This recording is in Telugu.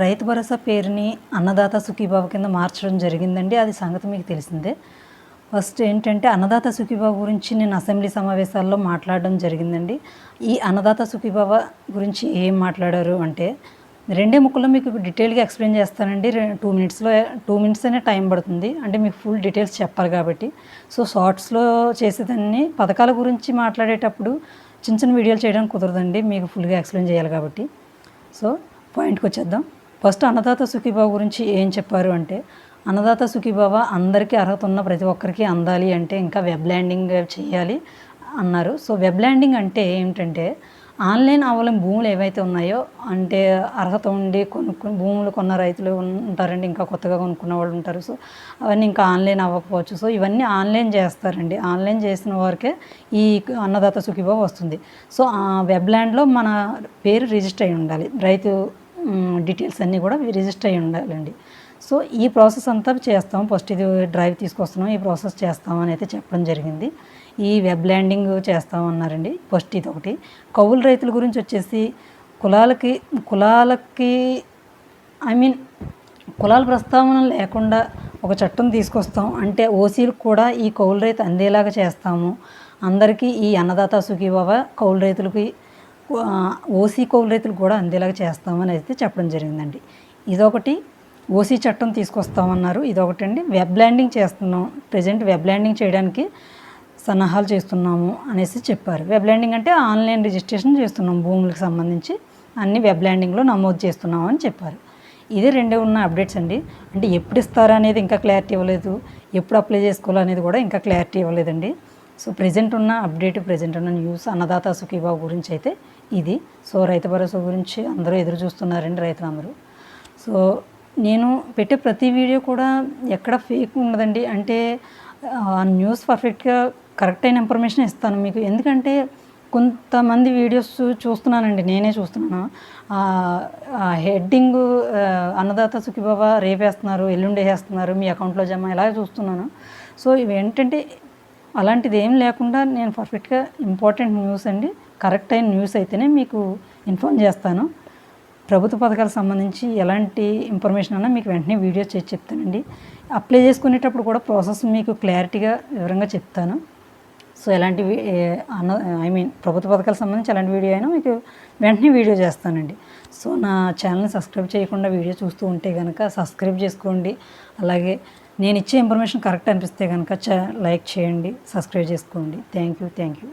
రైతు భరోసా పేరుని అన్నదాత సుఖీబాబు కింద మార్చడం జరిగిందండి. అది సంగతి మీకు తెలిసిందే. ఫస్ట్ ఏంటంటే అన్నదాత సుఖీబాబు గురించి నేను అసెంబ్లీ సమావేశాల్లో మాట్లాడడం జరిగిందండి. ఈ అన్నదాత సుఖీబాబా గురించి ఏం మాట్లాడారు అంటే రెండే ముక్కల్లో మీకు డీటెయిల్గా ఎక్స్ప్లెయిన్ చేస్తానండి. టూ మినిట్స్లో టూ మినిట్స్ అనే టైం పడుతుంది. అంటే మీకు ఫుల్ డీటెయిల్స్ చెప్పాలి కాబట్టి. సో షార్ట్స్లో చేసేదాన్ని పథకాల గురించి మాట్లాడేటప్పుడు చిన్న చిన్న వీడియోలు చేయడానికి కుదరదండి. మీకు ఫుల్గా ఎక్స్ప్లెయిన్ చేయాలి కాబట్టి. సో పాయింట్కి వచ్చేద్దాం. ఫస్ట్ అన్నదాత సుఖీబాబు గురించి ఏం చెప్పారు అంటే అన్నదాత సుఖీబాబా అందరికీ అర్హత ఉన్న ప్రతి ఒక్కరికి అందాలి అంటే ఇంకా వెబ్ ల్యాండింగ్ చేయాలి అన్నారు. సో వెబ్ ల్యాండింగ్ అంటే ఏంటంటే ఆన్లైన్ అవలం భూములు ఏవైతే ఉన్నాయో అంటే అర్హత ఉండి కొనుక్కుని భూములు కొన్న రైతులు ఉంటారండి ఇంకా కొత్తగా కొనుక్కున్న వాళ్ళు ఉంటారు. సో అవన్నీ ఇంకా ఆన్లైన్ అవ్వకపోవచ్చు. సో ఇవన్నీ ఆన్లైన్ చేస్తారండి. ఆన్లైన్ చేసిన వారికే ఈ అన్నదాత సుఖీబాబు వస్తుంది. సో ఆ వెబ్ ల్యాండ్లో మన పేరు రిజిస్టర్ అయి ఉండాలి. రైతు డీటెయిల్స్ అన్నీ కూడా రిజిస్టర్ అయి ఉండాలండి. సో ఈ ప్రాసెస్ అంతా చేస్తాం. ఫస్ట్ ఇది డ్రైవ్ తీసుకొస్తున్నాం. ఈ ప్రాసెస్ చేస్తాం అని అయితే చెప్పడం జరిగింది. ఈ వెబ్ ల్యాండింగ్ చేస్తామన్నారండి ఫస్ట్ ఇది ఒకటి. కౌలు రైతుల గురించి వచ్చేసి కులాలకి కులాలకి ఐ మీన్ కులాల ప్రస్తావన లేకుండా ఒక చట్టం తీసుకొస్తాం. అంటే ఓసీలకు కూడా ఈ కౌలు రైతు అందేలాగా చేస్తాము. అందరికీ ఈ అన్నదాత సుఖీబాబ కౌలు రైతులకి ఓసీ కౌలు రైతులు కూడా అందేలాగా చేస్తామని అయితే చెప్పడం జరిగిందండి. ఇదొకటి ఓసీ చట్టం తీసుకొస్తామన్నారు. ఇదొకటి అండి వెబ్ ల్యాండింగ్ చేస్తున్నాం. ప్రజెంట్ వెబ్ ల్యాండింగ్ చేయడానికి సన్నాహాలు చేస్తున్నాము అనేసి చెప్పారు. వెబ్ ల్యాండింగ్ అంటే ఆన్లైన్ రిజిస్ట్రేషన్ చేస్తున్నాం భూములకు సంబంధించి. అన్ని వెబ్ ల్యాండింగ్లో నమోదు చేస్తున్నాము అని చెప్పారు. ఇది రెండే ఉన్న అప్డేట్స్ అండి. అంటే ఎప్పుడు ఇస్తారా అనేది ఇంకా క్లారిటీ ఇవ్వలేదు. ఎప్పుడు అప్లై చేసుకోవాలనేది కూడా ఇంకా క్లారిటీ ఇవ్వలేదండి. సో ప్రజెంట్ ఉన్న అప్డేట్ ప్రజెంట్ ఉన్న న్యూస్ అన్నదాత సుఖీబాబు గురించి అయితే ఇది. సో రైతు భరోసా గురించి అందరూ ఎదురు చూస్తున్నారండి రైతులందరూ సో నేను పెట్టే ప్రతి వీడియో కూడా ఎక్కడ ఫేక్ ఉండదండి. అంటే ఆ న్యూస్ పర్ఫెక్ట్గా కరెక్ట్ అయిన ఇన్ఫర్మేషన్ ఇస్తాను మీకు. ఎందుకంటే కొంతమంది వీడియోస్ చూస్తున్నానండి నేనే చూస్తున్నాను. హెడ్డింగ్ అన్నదాత సుఖీబాబా రేపేస్తున్నారు ఎల్లుండి వేస్తున్నారు మీ అకౌంట్లో జమ ఇలా చూస్తున్నాను. సో ఇవి ఏంటంటే అలాంటిది ఏం లేకుండా నేను పర్ఫెక్ట్గా ఇంపార్టెంట్ న్యూస్ అండి కరెక్ట్ అయిన న్యూస్ అయితేనే మీకు ఇన్ఫార్మ్ చేస్తాను. ప్రభుత్వ పథకాలకు సంబంధించి ఎలాంటి ఇన్ఫర్మేషన్ అన్నా మీకు వెంటనే వీడియో చేసి చెప్తానండి. అప్లై చేసుకునేటప్పుడు కూడా ప్రాసెస్ మీకు క్లారిటీగా వివరంగా చెప్తాను. సో ఎలాంటివి అన్న ఐ మీన్ ప్రభుత్వ పథకాలకు సంబంధించి ఎలాంటి వీడియో అయినా మీకు వెంటనే వీడియో చేస్తానండి. సో నా ఛానల్ని సబ్స్క్రైబ్ చేయకుండా వీడియో చూస్తూ ఉంటే కనుక సబ్స్క్రైబ్ చేసుకోండి. అలాగే నేను ఇచ్చే ఇన్ఫర్మేషన్ కరెక్ట్ అనిపిస్తే కనుక లైక్ చేయండి సబ్స్క్రైబ్ చేసుకోండి. Thank you thank you.